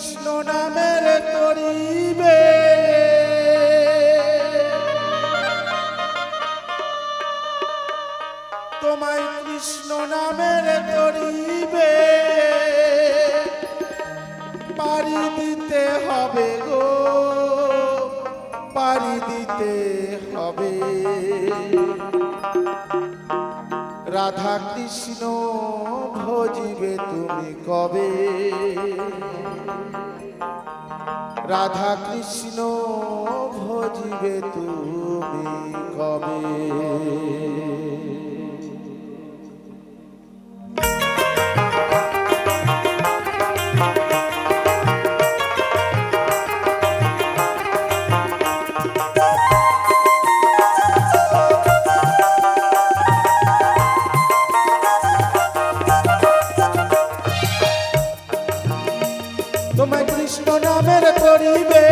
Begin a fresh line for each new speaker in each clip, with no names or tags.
কৃষ্ণ নামের তরিবে। তোমায় কৃষ্ণ নামের তরিবে। পারি দিতে হবে গো পারি দিতে হবে। রাধা কৃষ্ণ ভজিবে তুমি কবে? রাধা কৃষ্ণ ভজিবে তুমি কবে? করিবে।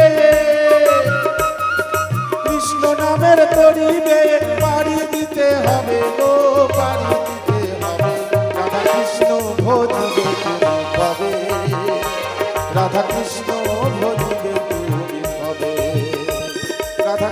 কৃষ্ণ নামের করিবে পাড়ি দিতে হবে গো পাড়ি দিতে হবে। রাধা কৃষ্ণ ভোজবে তুমি হবে। রাধা কৃষ্ণ ভোজবে তুমি কবে রাধা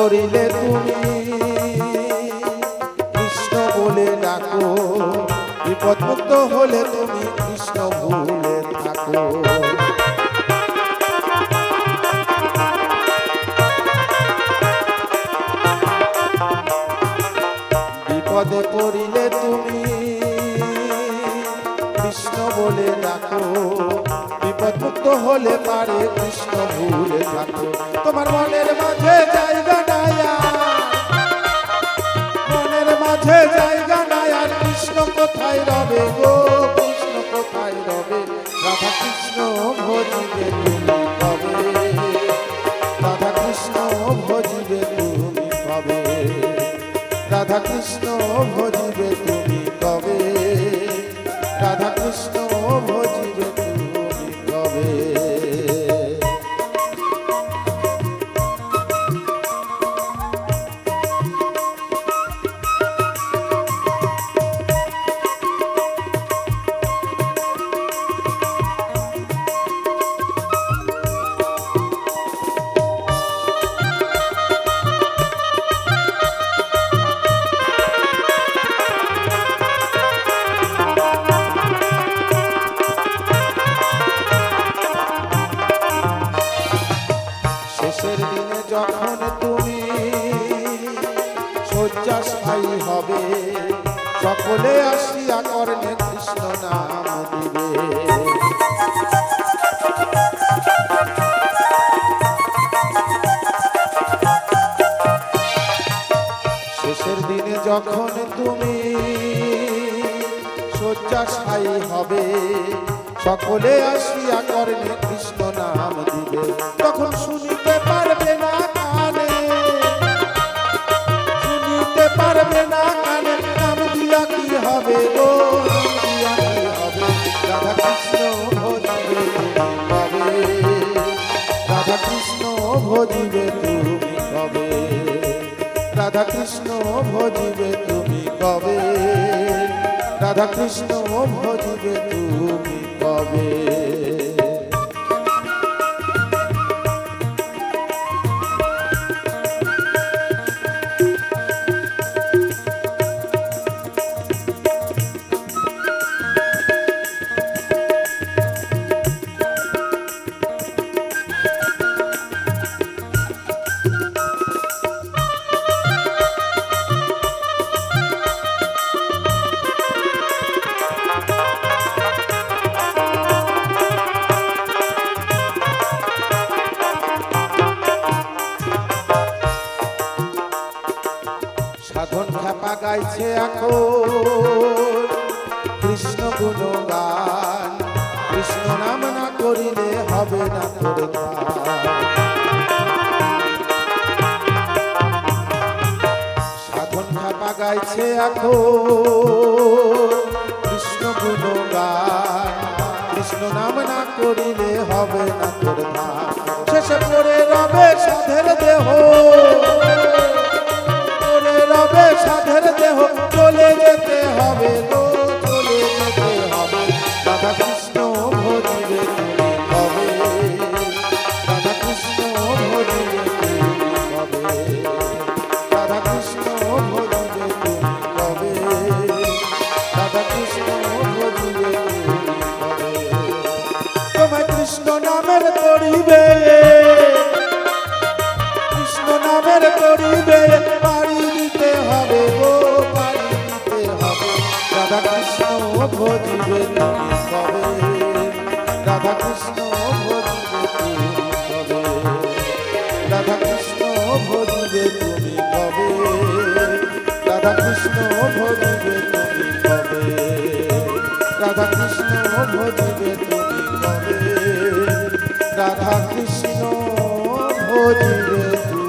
পড়িলে তুমি। কৃষ্ণ বলে ডাকো বিপদ মুক্ত হলে তুমি কৃষ্ণ ভুলে থাকো বিপদে পড়িলে তুমি কৃষ্ণ বলে ডাকো। বিপদ মুক্ত হলে পারে কৃষ্ণ ভুলে থাকো। তোমার মনের মাঝে জায়গা নাই মনের মাঝে জায়গা নাই আর। কৃষ্ণ কোথায় রবে গো? কৃষ্ণ কোথায় রবে? রাধা কৃষ্ণ ভজিবে তুমি কবে? রাধা কৃষ্ণ ভজিবে তুমি কবে? রাধা কৃষ্ণ ভজিবে তুমি যখন তুমি শয্যাশায়ী হবে সকলে আসিয়া কর্ণে কৃষ্ণ নাম দিবে। তখন শুনিতে পারবে না রাধা কৃষ্ণ ভজিবে তুমি কবে? রাধা কৃষ্ণ ভজিবে তুমি কবে? গাইছে এখন। কৃষ্ণ গুণগান, কৃষ্ণ নাম না করিলে হবে না ধান। সাধন গাইছে এখন। কৃষ্ণ গুণগান, কৃষ্ণ নাম না করিলে হবে না ধান শেষে পড়ে রবে সাধের দেহ। চলে যেতে হবে তো চলে যেতে হবে। রাধা ভজিবে তুমি রাধা কৃষ্ণ ভজিবে তুমি কবে রাধা কৃষ্ণ ভজিবে তুমি কবে রাধা কৃষ্ণ ভজিবে তুমি কবে রাধা কৃষ্ণ ভজিবে তুমি কবে রাধা কৃষ্ণ ভজিবে